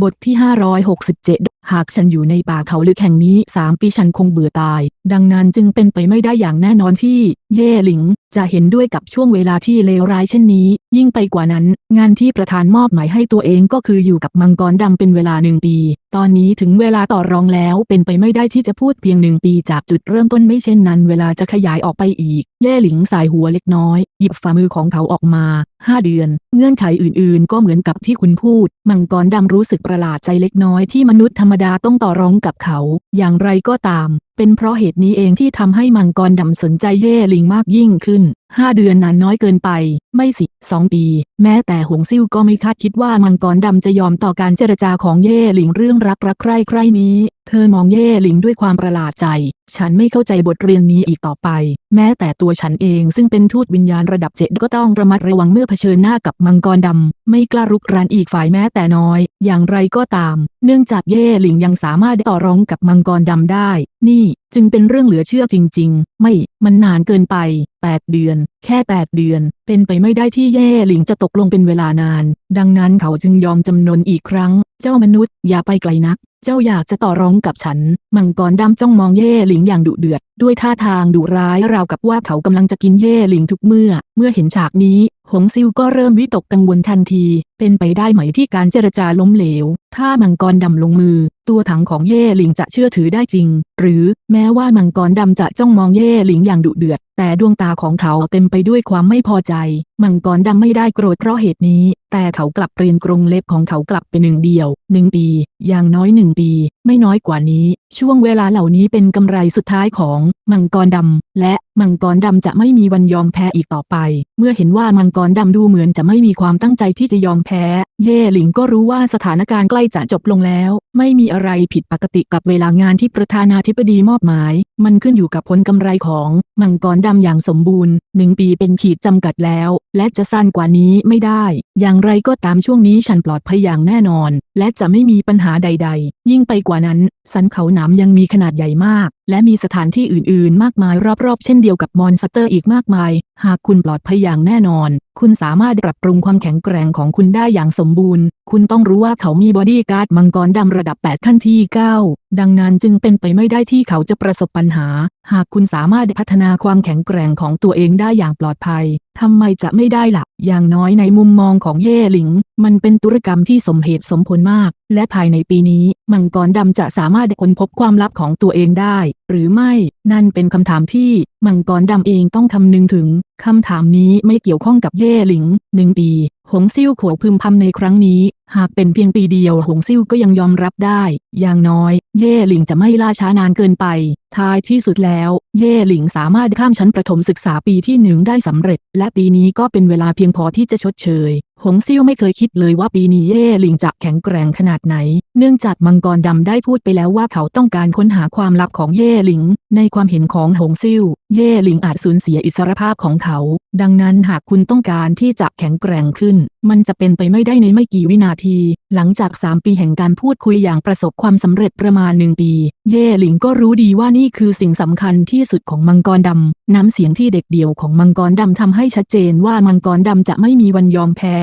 บทที่ 567 หากฉันอยู่ในป่าเขาลึกแห่งนี้สามปีฉันคงเบื่อตาย ดังนั้นจึงเป็นไปไม่ได้อย่างแน่นอนที่ เย่หลิง จะเห็นด้วยกับช่วงเวลาที่เลวร้ายเช่นนี้ ยิ่งไปกว่านั้น งานที่ประธานมอบหมายให้ตัวเองก็คืออยู่กับมังกรดำเป็นเวลาหนึ่งปี ตอนนี้ถึงเวลาต่อรองแล้วเป็นไปไม่ได้ที่จะพูดเพียงหนึ่งปีจากจุดเริ่มต้นไม่เช่นนั้น เวลาจะขยายออกไปอีก เย่หลิงสายหัวเล็กน้อย หยิบฝ่ามือของเขาออกมา5เดือน เงื่อนไขอื่นๆ ก็เหมือนกับที่คุณพูด มังกรดำรู้สึกประหลาดใจเล็กน้อยที่มนุษย์ธรรมดาต้องต่อรองกับเขา อย่างไรก็ตามเป็นเพราะเหตุนี้เองที่ทำให้มังกรดำสนใจเย่หลิงมากยิ่งขึ้น 5เดือนนานน้อยเกินไป ไม่สิสองปี แม้แต่หงซิ่วก็ไม่คาดคิดว่ามังกรดำจะยอมต่อการเจรจาของเย่หลิงเรื่องรักรักใคร่ใคร่นี้ เธอมองเย่หลิงด้วยความประหลาดใจ ฉันไม่เข้าใจบทเรียนนี้อีกต่อไป แม้แต่ตัวฉันเองซึ่งเป็นทูตวิญญาณระดับเจ็ดก็ต้องระมัดระวังเมื่อเผชิญหน้ากับมังกรดำไม่กล้ารุกรานอีกฝ่ายแม้แต่น้อย อย่างไรก็ตาม เนื่องจากเย่หลิงยังสามารถต่อรองกับมังกรดำได้ นี่ จึงเป็นเรื่องเหลือเชื่อจริง ๆ ไม่มันนานเกินไป 8 เดือน แค่ 8 เดือน เป็นไปไม่ได้ที่เย่หลิงจะตกลงเป็นเวลานาน ดังนั้นเขาจึงยอมจำนนอีกครั้ง เจ้ามนุษย์อย่าไปไกลนัก เจ้าอยากจะต่อรองกับฉัน มังกรดำจ้องมองเย่หลิงอย่างดุเดือด ด้วยท่าทางดุร้ายราวกับว่าเขากำลังจะกินเย่หลิงทุกเมื่อ เมื่อเห็นฉากนี้ หงซิวก็เริ่มวิตกกังวลทันที เป็นไปได้ไหมที่การเจรจาล้มเหลว ถ้ามังกรดำลงมือ ตัวถังของเย่หลิงจะเชื่อถือได้จริง หรือแม้ว่ามังกรดำจะจ้องมองเย่หลิงอย่างดุเดือด แต่ดวงตาของเขาเต็มไปด้วยความไม่พอใจ มังกรดำไม่ได้โกรธเพราะเหตุนี้ แต่เขากลับเปลี่ยนกรงเล็บของเขากลับเป็นหนึ่งเดียวหนึ่งปี อย่างน้อยหนึ่งปี ไม่น้อยกว่านี้ ช่วงเวลาเหล่านี้เป็นกำไรสุดท้ายของมังกรดำและมังกรดำจะไม่มีวันยอมแพ้อีกต่อไป เมื่อเห็นว่ามังกรดำดูเหมือนจะไม่มีความตั้งใจที่จะยอมแพ้ เย่หลิงก็รู้ว่าสถานการณ์ใกล้จะจบลงแล้วไม่มีอะไรผิดปกติกับเวลางานที่ประธานาธิบดีมอบหมาย มันขึ้นอยู่กับผลกำไรของมังกรดำอย่างสมบูรณ์หนึ่งปีเป็นขีดจำกัดแล้ว และจะสั้นกว่านี้ไม่ได้ อย่างไรก็ตามช่วงนี้ฉันปลอดภัยอย่างแน่นอน และจะไม่มีปัญหาใด ๆ ยิ่งไปกว่านั้นสันเขาหนามยังมีขนาดใหญ่มาก และมีสถานที่อื่นๆ มากมายรอบๆ เช่นเดียวกับมอนสเตอร์อีกมากมาย หากคุณปลอดภัยอย่างแน่นอน คุณสามารถปรับปรุงความแข็งแกร่งของคุณได้อย่างสมบูรณ์ คุณต้องรู้ว่าเขามีบอดี้การ์ดมังกรดำระดับ 8 ขั้นที่ 9 ดังนั้นจึงเป็นไปไม่ได้ที่เขาจะประสบปัญหาหากคุณสามารถพัฒนาความแข็งแกร่งของตัวเองได้อย่างปลอดภัย ทำไมจะไม่ได้ละ่ะ อย่างน้อยในมุมมองของเย่หลิง มันเป็นธุรกรรมที่สมเหตุสมผลมาก และภายในปีนี้ มังกรดำจะสามารถค้นพบความลับของตัวเองได้ หรือไม่ นั่นเป็นคำถามที่ มังกรดำเองต้องคำนึงถึง คำถามนี้ไม่เกี่ยวข้องกับเย่หลิงหนึ่งปีหงซิ่วขวพึมพำในครั้งนี้ หากเป็นเพียงปีเดียวหงซิ่วก็ยังยอมรับได้ อย่างน้อย เย่หลิงจะไม่ล่าช้านานเกินไป ท้ายที่สุดแล้ว เย่หลิงสามารถข้ามชั้นประถมศึกษาปีที่หนึ่งได้สำเร็จ และปีนี้ก็เป็นเวลาเพียงพอที่จะชดเชย หงซิ่วไม่เคยคิดเลยว่าปีนี้เย่หลิงจะแข็งแกร่งขนาดไหน เนื่องจากมังกรดำได้พูดไปแล้วว่าเขาต้องการค้นหาความลับของเย่หลิง ในความเห็นของหงซิ่ว เย่หลิงอาจสูญเสียอิสรภาพของเขา ดังนั้นหากคุณต้องการที่จะแข็งแกร่งขึ้น มันจะเป็นไปไม่ได้ในไม่กี่วินาที หลังจาก 3 ปีแห่งการพูดคุยอย่างประสบความสำเร็จประมาณหนึ่งปี เย่หลิงก็รู้ดีว่านี่คือสิ่งสำคัญที่สุดของมังกรดำน้ำเสียงที่เด็กเดี่ยวของมังกรดำทำให้ชัดเจนว่ามังกรดำจะไม่มีวันยอมแพ้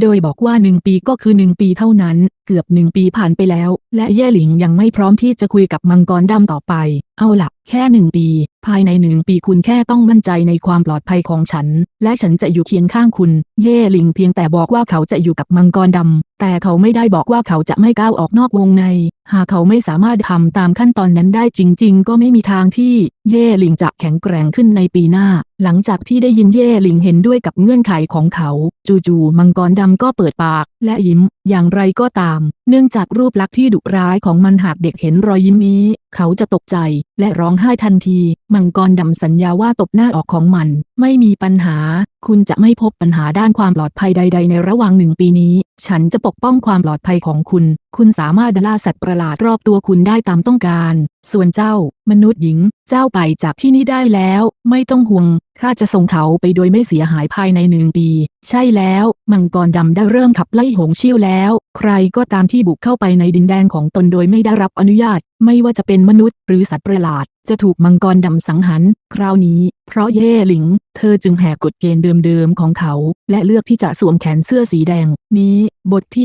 โดยบอกว่าหนึ่งปีก็คือหนึ่งปีเท่านั้น เกือบหนึ่งปีผ่านไปแล้ว และเย่หลิงยังไม่พร้อมที่จะคุยกับมังกรดำต่อไป เอาล่ะแค่หนึ่งปี ภายในหนึ่งปีคุณแค่ต้องมั่นใจในความปลอดภัยของฉัน และฉันจะอยู่เคียงข้างคุณ เย่หลิงเพียงแต่บอกว่าเขาจะอยู่กับมังกรดำแต่เขาไม่ได้บอกว่าเขาจะไม่ก้าวออกนอกวงใน หากเขาไม่สามารถทำตามขั้นตอนนั้นได้จริง ๆ ก็ไม่มีทางที่เย่หลิงจะแข็งแกร่งขึ้นในปีหน้า หลังจากที่ได้ยินเย่หลิงเห็นด้วยกับเงื่อนไขของเขา จู่ๆมังกรดำก็เปิดปากและยิ้ม อย่างไรก็ตาม เนื่องจากรูปลักษณ์ที่ดุร้ายของมันหากเด็กเห็นรอยยิ้มนี้ เขาจะตกใจและร้องไห้ทันที มังกรดำสัญญาว่าตบหน้าออกของมัน ไม่มีปัญหา คุณจะไม่พบปัญหาด้านความปลอดภัยใด ๆ ในระหว่างหนึ่งปีนี้ ฉันจะปกป้องความปลอดภัยของคุณ คุณสามารถล่าสัตว์ประหลาดรอบตัวคุณได้ตามต้องการ ส่วนเจ้า มนุษย์หญิง เจ้าไปจากที่นี่ได้แล้ว ไม่ต้องห่วงข้าจะส่งเขาไปโดยไม่เสียหายภายในหนึ่งปี ใช่แล้ว มังกรดำได้เริ่มขับไล่หงชิ่วแล้ว ใครก็ตามที่บุกเข้าไปในดินแดนของตนโดยไม่ได้รับอนุญาต ไม่ว่าจะเป็นมนุษย์หรือสัตว์ประหลาด จะถูกมังกรดำสังหารคราวนี้ เพราะเย่หลิง เธอจึงแหกกฎเกณฑ์เดิมๆของเขา และเลือกที่จะสวมแขนเสื้อสีแดง นี้บทที่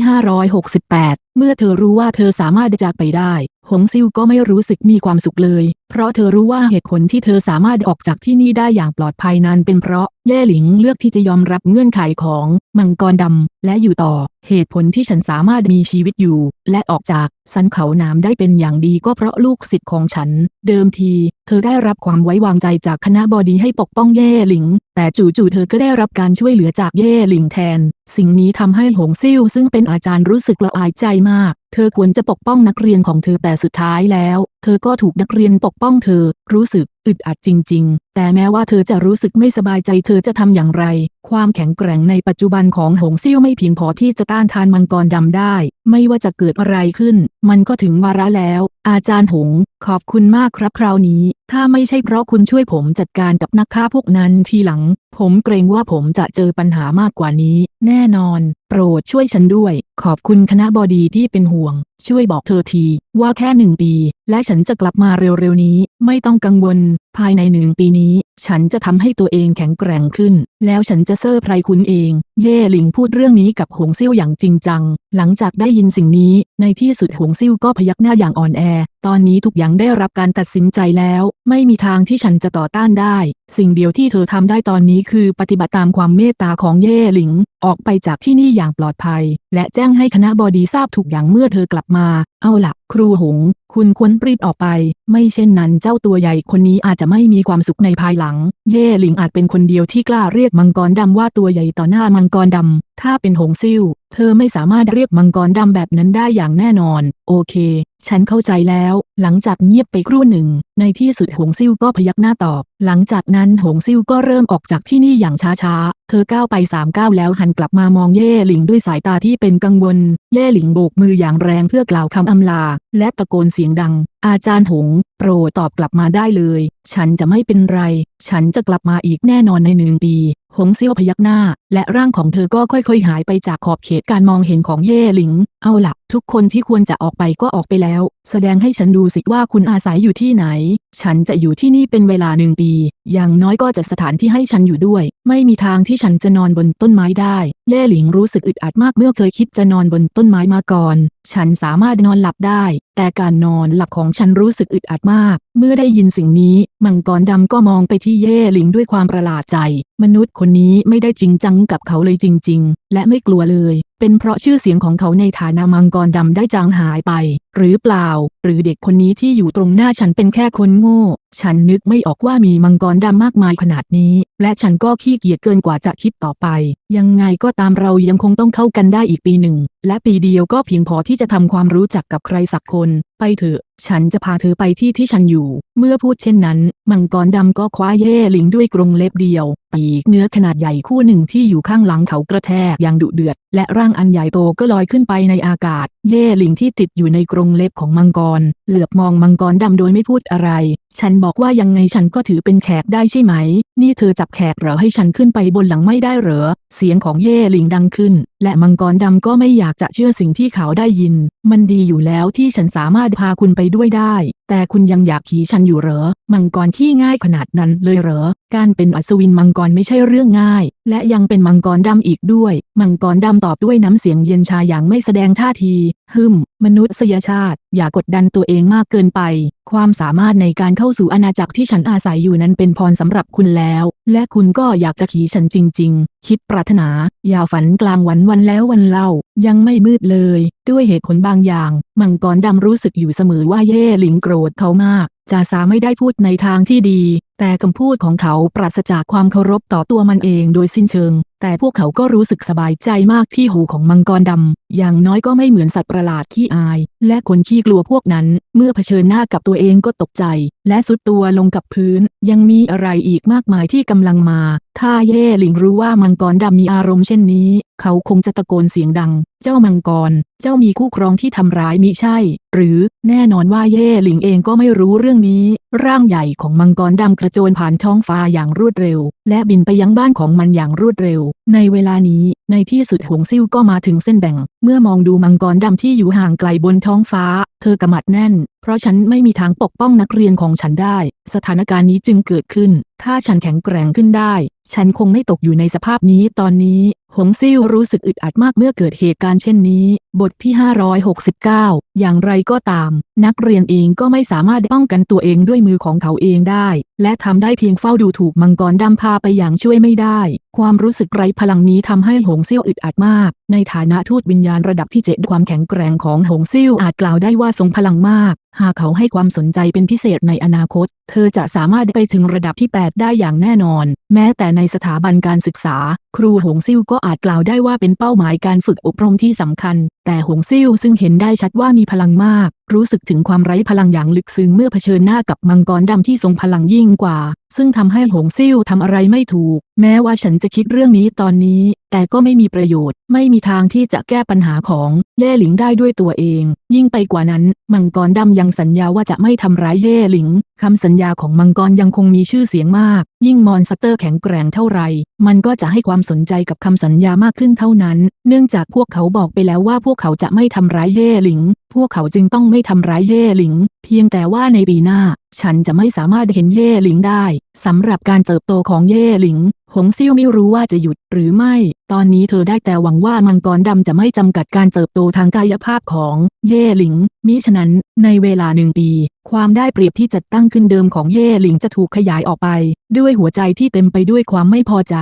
568 เมื่อเธอรู้ว่าเธอสามารถจากไปได้ หงซิวก็ไม่รู้สึกมีความสุขเลย เพราะเธอรู้ว่าเหตุผลที่เธอสามารถออกจากที่นี่ได้อย่างปลอดภัยนั้นเป็นเพราะเย่หลิงเลือกที่จะยอมรับเงื่อนไขของมังกรดำและอยู่ต่อ เหตุผลที่ฉันสามารถมีชีวิตอยู่ และออกจากสันเขาน้ำได้เป็นอย่างดีก็เพราะลูกศิษย์ของฉัน เดิมที เธอได้รับความไว้วางใจจากคณะบดีให้ปกป้องแย่หลิง แต่จู่ๆเธอก็ได้รับการช่วยเหลือจากแย่หลิงแทน สิ่งนี้ทำให้หงซิ่วซึ่งเป็นอาจารย์รู้สึกละอายใจมาก เธอควรจะปกป้องนักเรียนของเธอแต่สุดท้ายแล้ว เธอก็ถูกนักเรียนปกป้องเธอ รู้สึก อึดอัดจริง ๆ แต่แม้ว่าเธอจะรู้สึกไม่สบายใจเธอจะทำอย่างไร ความแข็งแกร่งในปัจจุบันของหงซิ่วไม่เพียงพอที่จะต้านทานมังกรดำได้ ไม่ว่าจะเกิดอะไรขึ้น มันก็ถึงวาระแล้ว อาจารย์หง ขอบคุณมากครับคราวนี้ ถ้าไม่ใช่เพราะคุณช่วยผมจัดการกับนักฆ่าพวกนั้นทีหลัง ผมเกรงว่าผมจะเจอปัญหามากกว่านี้ แน่นอน โปรดช่วยฉันด้วย ขอบคุณคณะบดีที่เป็นห่วง ช่วยบอกเธอที ว่าแค่หนึ่งปี และฉันจะกลับมาเร็วๆนี้ ไม่ต้องกังวลภายในหนึ่งปีนี้ ฉันจะทำให้ตัวเองแข็งแกร่งขึ้น แล้วฉันจะเซอร์ไพรคุณเอง เย่หลิงพูดเรื่องนี้กับหงซิ่วอย่างจริงจัง หลังจากได้ยินสิ่งนี้ ในที่สุดหงซิ่วก็พยักหน้าอย่างอ่อนแอ ตอนนี้ทุกอย่างได้รับการตัดสินใจแล้ว ไม่มีทางที่ฉันจะต่อต้านได้ สิ่งเดียวที่เธอทำได้ตอนนี้คือปฏิบัติตามความเมตตาของเย่หลิง ออกไปจากที่นี่อย่างปลอดภัย และแจ้งให้คณะบดีทราบทุกอย่างเมื่อเธอกลับมา เอาล่ะ ครูหง คุณควรรีบออกไป ไม่เช่นนั้นเจ้าตัวใหญ่คนนี้อาจจะไม่มีความสุขในภายหลัง เย่หลิงอาจเป็นคนเดียวที่กล้าเรียกมังกรดำว่าตัวใหญ่ต่อหน้ามังกรดำ ถ้าเป็นหงซิ่ว เธอไม่สามารถเรียกมังกรดำแบบนั้นได้อย่างแน่นอน โอเค ฉันเข้าใจแล้ว หลังจากเงียบไปครู่หนึ่ง ในที่สุดหงซิ่วก็พยักหน้าตอบ หลังจากนั้นหงซิ่วก็เริ่มออกจากที่นี่อย่างช้าๆ เธอก้าวไปสามก้าวแล้วหันกลับมามองเย่หลิงด้วยสายตาที่เป็นกังวล เย่หลิงโบกมืออย่างแรงเพื่อกล่าวคำอำลาและตะโกนเสียงดัง อาจารย์หง โปรดตอบกลับมาได้เลย ฉันจะไม่เป็นไร ฉันจะกลับมาอีกแน่นอนในหนึ่งปี หงเซี่ยวพยักหน้า และร่างของเธอก็ค่อยๆ หายไปจากขอบเขตการมองเห็นของเย่หลิง เอาล่ะทุกคนที่ควรจะออกไปก็ออกไปแล้ว แสดงให้ฉันดูสิว่าคุณอาศัยอยู่ที่ไหน ฉันจะอยู่ที่นี่เป็นเวลาหนึ่งปี อย่างน้อยก็จะสถานที่ให้ฉันอยู่ด้วย ไม่มีทางที่ฉันจะนอนบนต้นไม้ได้ เย่หลิงรู้สึกอึดอัดมากเมื่อเคยคิดจะนอนบนต้นไม้มาก่อน ฉันสามารถนอนหลับได้ แต่การนอนหลับของฉันรู้สึกอึดอัดมากเมื่อได้ยินสิ่งนี้ มังกรดำก็มองไปที่เย่หลิงด้วยความประหลาดใจ มนุษย์คนนี้ไม่ได้จริงจังกับเขาเลยจริง ๆ และไม่กลัวเลย เป็นเพราะชื่อเสียงของเขาในฐานะมังกรดำได้จางหายไป หรือเปล่า หรือเด็กคนนี้ที่อยู่ตรงหน้าฉันเป็นแค่คนโง่ ฉันนึกไม่ออกว่ามีมังกรดำมากมายขนาดนี้ และฉันก็ขี้เกียจเกินกว่าจะคิดต่อไป ยังไงก็ตามเรายังคงต้องเข้ากันได้อีกปีหนึ่ง และปีเดียวก็เพียงพอที่จะทำความรู้จักกับใครสักคน ไปเถอะ ฉันจะพาเธอไปที่ที่ฉันอยู่เมื่อพูดเช่นนั้น มังกรดำก็คว้าเย่หลิงด้วยกรงเล็บเดียว ปีกเนื้อขนาดใหญ่คู่หนึ่งที่อยู่ข้างหลังเขากระแทกอย่างดุเดือด และร่างอันใหญ่โตก็ลอยขึ้นไปในอากาศ เย่หลิงที่ติดอยู่ในกรงเล็บของมังกร เหลือบมองมังกรดำโดยไม่พูดอะไร ฉันบอกว่ายังไงฉันก็ถือเป็นแขกได้ใช่ไหม นี่เธอจับแขกเหรอให้ฉันขึ้นไปบนหลังไม่ได้เหรอ เสียงของเย่หลิงดังขึ้น และมังกรดำก็ไม่อยากจะเชื่อสิ่งที่เขาได้ยิน มันดีอยู่แล้วที่ฉันสามารถพาคุณไปด้วยได้ แต่คุณยังอยากขี่ฉันอยู่เหรอ มังกรที่ง่ายขนาดนั้นเลยเหรอ การเป็นอัศวินมังกรไม่ใช่เรื่องง่าย และยังเป็นมังกรดำอีกด้วย มังกรดำตอบด้วยน้ำเสียงเย็นชาอย่างไม่แสดงท่าที ฮึม มนุษยชาติ อย่ากดดันตัวเองมากเกินไป ความสามารถในการเข้าสู่อาณาจักรที่ฉันอาศัยอยู่นั้นเป็นพรสำหรับคุณแล้ว และคุณก็อยากจะขี่ฉันจริง ๆ คิดปรารถนา อย่าฝันกลางวันวันแล้ววันเล่า ยังไม่มืดเลย ด้วยเหตุผลบางอย่าง มังกรดำรู้สึกอยู่เสมอว่าเย่หลิงโกรธเขามากจาสาไม่ได้พูดในทางที่ดี แต่คำพูดของเขาปราศจากความเคารพต่อตัวมันเองโดยสิ้นเชิง แต่พวกเขาก็รู้สึกสบายใจมากที่หูของมังกรดำ อย่างน้อยก็ไม่เหมือนสัตว์ประหลาดขี้อาย และคนขี้กลัวพวกนั้น เมื่อเผชิญหน้ากับตัวเองก็ตกใจ และสุดตัวลงกับพื้น ยังมีอะไรอีกมากมายที่กำลังมา ถ้าเย่หลิงรู้ว่ามังกรดำมีอารมณ์เช่นนี้ เขาคงจะตะโกนเสียงดัง เจ้ามังกร เจ้ามีคู่ครองที่ทำร้ายมิใช่ หรือแน่นอนว่าเย่หลิงเองก็ไม่รู้เรื่องนี้ ร่างใหญ่ของมังกรดำกระโจนผ่านท้องฟ้าอย่างรวดเร็ว และบินไปยังบ้านของมันอย่างรวดเร็วในเวลานี้ในที่สุดหงซิ่วก็มาถึงเส้นแบ่ง เมื่อมองดูมังกรดำที่อยู่ห่างไกลบนท้องฟ้า เธอกำมัดแน่น เพราะฉันไม่มีทางปกป้องนักเรียนของฉันได้ สถานการณ์นี้จึงเกิดขึ้น ถ้าฉันแข็งแกร่งขึ้นได้ ฉันคงไม่ตกอยู่ในสภาพนี้ตอนนี้ หงซิ่วรู้สึกอึดอัดมากเมื่อเกิดเหตุการณ์เช่นนี้ บทที่ 569 อย่างไรก็ตาม นักเรียนเองก็ไม่สามารถป้องกันตัวเองด้วยมือของเขาเองได้ และทำได้เพียงเฝ้าดูถูกมังกรดำพาไปอย่างช่วยไม่ได้ ความรู้สึกไร้พลังนี้ทำให้หงซิ่วอึดอัดมาก ในฐานะทูตวิญญาณระดับที่เจ็ดความแข็งแกร่งของหงซิ่วอาจกล่าวได้ว่าทรงพลังมาก หากเขาให้ความสนใจเป็นพิเศษในอนาคต เธอจะสามารถไปถึงระดับที่ 8 ได้อย่างแน่นอน แม้แต่ในสถาบันการศึกษา ครูหงซิ่วก็อาจกล่าวได้ว่าเป็นเป้าหมายการฝึกอบรมที่สำคัญ แต่หงซิ่วซึ่งเห็นได้ชัดว่ามีพลังมาก รู้สึกถึงความไร้พลังอย่างลึกซึ้งเมื่อเผชิญหน้ากับมังกรดำที่ทรงพลังยิ่งกว่า ซึ่งทำให้หงซิ่วทำอะไรไม่ถูก แม้ว่าฉันจะคิดเรื่องนี้ตอนนี้ แต่ก็ไม่มีประโยชน์ ไม่มีทางที่จะแก้ปัญหาของเย่หลิงได้ด้วยตัวเอง ยิ่งไปกว่านั้น มังกรดำยังสัญญาว่าจะไม่ทำร้ายเย่หลิงคำสัญญาของมังกรยังคงมีชื่อเสียงมาก ยิ่งมอนสเตอร์แข็งแกร่งเท่าไหร่ มันก็จะให้ความสนใจกับคำสัญญามากขึ้นเท่านั้น เนื่องจากพวกเขาบอกไปแล้วว่าพวกเขาจะไม่ทำร้ายเย่หลิง พวกเขาจึงต้องไม่ทำร้ายเย่หลิง เพียงแต่ว่าในปีหน้า ฉันจะไม่สามารถเห็นเย่หลิงได้สำหรับการเติบโตของเย่หลิง หงซิ่วไม่รู้ว่าจะหยุดหรือไม่ ตอนนี้เธอได้แต่หวังว่ามังกรดำจะไม่จำกัดการเติบโตทางกายภาพของเย่หลิง มิฉะนั้น ในเวลาหนึ่งปี ความได้เปรียบที่จัดตั้งขึ้นเดิมของเย่หลิงจะถูกขยายออกไป ด้วยหัวใจที่เต็มไปด้วยความไม่พอใจ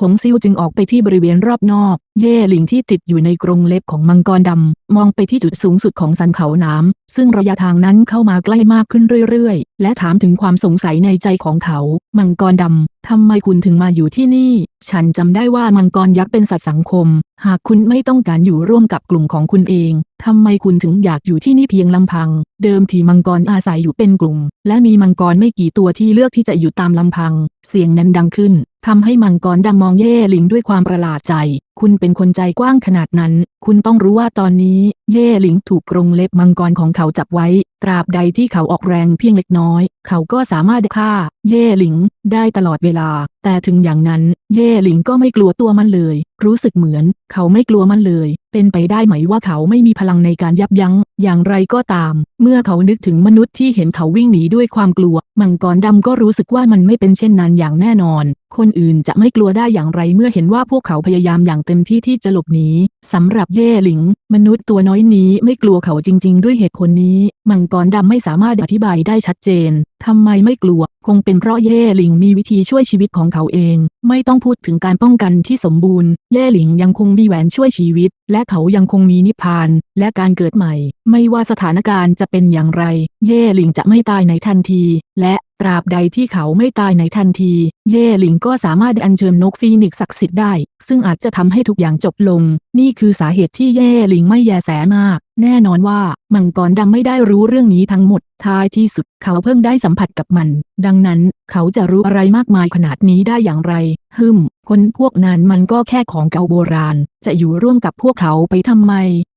หงซิ่วจึงออกไปที่บริเวณรอบนอก เย่หลิงที่ติดอยู่ในกรงเล็บของมังกรดำ มองไปที่จุดสูงสุดของสันเขาน้ำซึ่งระยะทางนั้นเข้ามาใกล้มากขึ้นเรื่อยๆ และถามถึงความสงสัยในใจของเขา มังกรดำ ทำไมคุณถึงมาอยู่ที่นี่ ฉันจำได้ว่ามังกรยักษ์เป็นสัตว์สังคม หากคุณไม่ต้องการอยู่ร่วมกับกลุ่มของคุณเอง ทำไมคุณถึงอยากอยู่ที่นี่เพียงลำพัง เดิมทีมังกรอาศัยอยู่เป็นกลุ่ม และมีมังกรไม่กี่ตัวที่เลือกที่จะอยู่ตามลำพัง เสียงนั้นดังขึ้นทำให้มังกรดำมองเย่หลิงด้วยความประหลาดใจ คุณเป็นคนใจกว้างขนาดนั้น คุณต้องรู้ว่าตอนนี้ เย่หลิงถูกกรงเล็บมังกรของเขาจับไว้ ตราบใดที่เขาออกแรงเพียงเล็กน้อย เขาก็สามารถฆ่า เย่หลิง ได้ตลอดเวลา แต่ถึงอย่างนั้น เย่หลิงก็ไม่กลัวตัวมันเลย รู้สึกเหมือน เขาไม่กลัวมันเลย เป็นไปได้ไหมว่าเขาไม่มีพลังในการยับยั้ง อย่างไรก็ตาม เมื่อเขานึกถึงมนุษย์ที่เห็นเขาวิ่งหนีด้วยความกลัว มังกรดำก็รู้สึกว่ามันไม่เป็นเช่นนั้นอย่างแน่นอน คนอื่นจะไม่กลัวได้อย่างไรเมื่อเห็นว่าพวกเขาพยายามอย่างเต็มที่ที่จะหลบหนี สำหรับเย่หลิง มนุษย์ตัวน้อยนี้ไม่กลัวเขาจริง ๆ ด้วยเหตุผลนี้ มังกรดำไม่สามารถอธิบายได้ชัดเจนทำไมไม่กลัว คงเป็นเพราะเย่หลิงมีวิธีช่วยชีวิตของเขาเอง ไม่ต้องพูดถึงการป้องกันที่สมบูรณ์ เย่หลิงยังคงมีแหวนช่วยชีวิต และเขายังคงมีนิพพาน และการเกิดใหม่ ไม่ว่าสถานการณ์จะเป็นอย่างไร เย่หลิงจะไม่ตายในทันที และตราบใดที่เขาไม่ตายในทันทีเย่หลิงก็สามารถอัญเชิญนกฟีนิกซ์ศักดิ์สิทธิ์ได้ ซึ่งอาจจะทำให้ทุกอย่างจบลง นี่คือสาเหตุที่เย่หลิงไม่แยแสมาก แน่นอนว่ามังกรดำไม่ได้รู้เรื่องนี้ทั้งหมด ท้ายที่สุดเขาเพิ่งได้สัมผัสกับมัน ดังนั้นเขาจะรู้อะไรมากมายขนาดนี้ได้อย่างไร ฮึม คนพวกนั้นมันก็แค่ของเก่าโบราณ จะอยู่ร่วมกับพวกเขาไปทำไม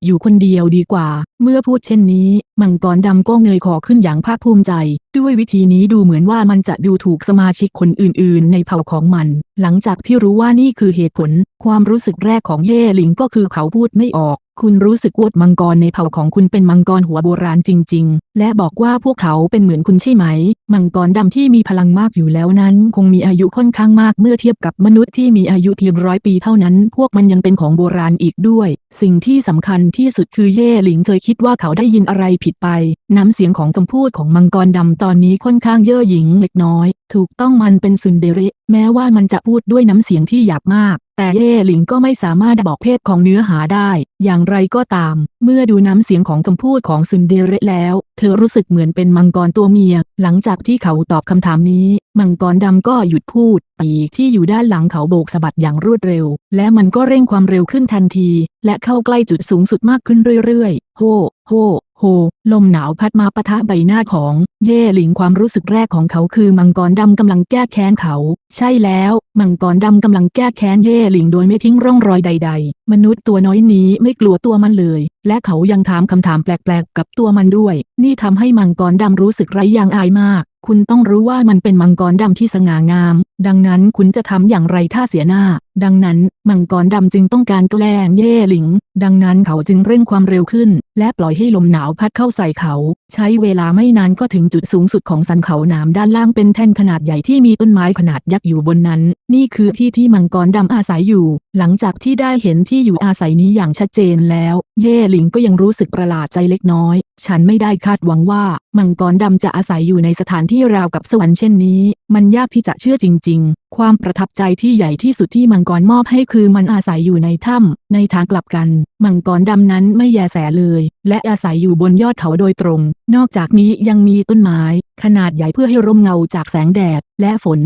อยู่คนเดียวดีกว่า เมื่อพูดเช่นนี้ มังกรดำก็เงยคอขึ้นอย่างภาคภูมิใจ ด้วยวิธีนี้ดูเหมือนว่ามันจะดูถูกสมาชิกคนอื่นนในเผ่าของมัน หลังจากที่รู้ว่านี่คือเหตุผล ความรู้สึกแรกของเย่หลิงก็คือเขาพูดไม่ออก คุณรู้สึกว่ามังกรในเผ่าของคุณเป็นมังกรหัวโบราณจริง ๆ และบอกว่าพวกเขาเป็นเหมือนคุณใช่ไหม มังกรดำที่มีพลังมากอยู่แล้วนั้น คงมีอายุค่อนข้างมากเมื่อเทียบกับมนุษย์ที่มีอายุเพียงร้อยปีเท่านั้น พวกมันยังเป็นของโบราณอีกด้วย สิ่งที่สำคัญที่สุดคือเย่หลิงเคยคิดว่าเขาได้ยินอะไรผิดไป น้ำเสียงของคำพูดของมังกรดำตอนนี้ค่อนข้างเย่อหยิ่งเล็กน้อย ถูกต้องมันเป็นซุนเดเร แม้ว่ามันจะพูดด้วยน้ำเสียงที่หยาบมาก แต่เย่หลิงก็ไม่สามารถบอกเพศของเนื้อหาได้ อย่างไรก็ตาม เมื่อดูน้ำเสียงของคำพูดของซุนเดเรแล้ว เธอรู้สึกเหมือนเป็นมังกรตัวเมีย หลังจากที่เขาตอบคำถามนี้ มังกรดำก็หยุดพูด ปีกที่อยู่ด้านหลังเขาโบกสะบัดอย่างรวดเร็ว และมันก็เร่งความเร็วขึ้นทันที และเข้าใกล้จุดสูงสุดมากขึ้นเรื่อยๆ โฮ โฮโฮลมหนาวพัดมาปะทะใบหน้าของ เย่หลิงความรู้สึกแรกของเขาคือมังกรดำกำลังแก้แค้นเขาใช่แล้ว มังกรดำกำลังแก้แค้นเย่หลิงโดยไม่ทิ้งร่องรอยใด ๆ มนุษย์ตัวน้อยนี้ไม่กลัวตัวมันเลย และเขายังถามคำถามแปลกๆ กับตัวมันด้วย นี่ทำให้มังกรดำรู้สึกไร้ยางอายมาก คุณต้องรู้ว่ามันเป็นมังกรดำที่สง่างาม ดังนั้นคุณจะทำอย่างไรถ้าเสียหน้า ดังนั้นมังกรดำจึงต้องการแกล้งเย่หลิง ดังนั้นเขาจึงเร่งความเร็วขึ้น และปล่อยให้ลมหนาวพัดเข้าใส่เขา ใช้เวลาไม่นานก็ถึงจุดสูงสุดของสันเขาหนามด้านล่างเป็นแท่นขนาดใหญ่ที่มีต้นไม้ขนาดยักษ์อยู่บนนั้น นี่คือที่ที่มังกรดำอาศัยอยู่ หลังจากที่ได้เห็นที่อยู่อาศัยนี้อย่างชัดเจนแล้ว เย่หลิงก็ยังรู้สึกประหลาดใจเล็กน้อย ฉันไม่ได้คาดหวังว่า มังกรดำจะอาศัยอยู่ในสถานที่ราวกับสวรรค์เช่นนี้ มันยากที่จะเชื่อจริง ๆ ความประทับใจที่ใหญ่ที่สุดที่มังกรมอบให้คือมันอาศัยอยู่ในถ้ำในทางกลับกัน มังกรดำนั้นไม่แยแสเลย และอาศัยอยู่บนยอดเขาโดยตรง นอกจากนี้ยังมีต้นไม้ ขนาดใหญ่เพื่อให้ร่มเงาจากแสงแดด และฝน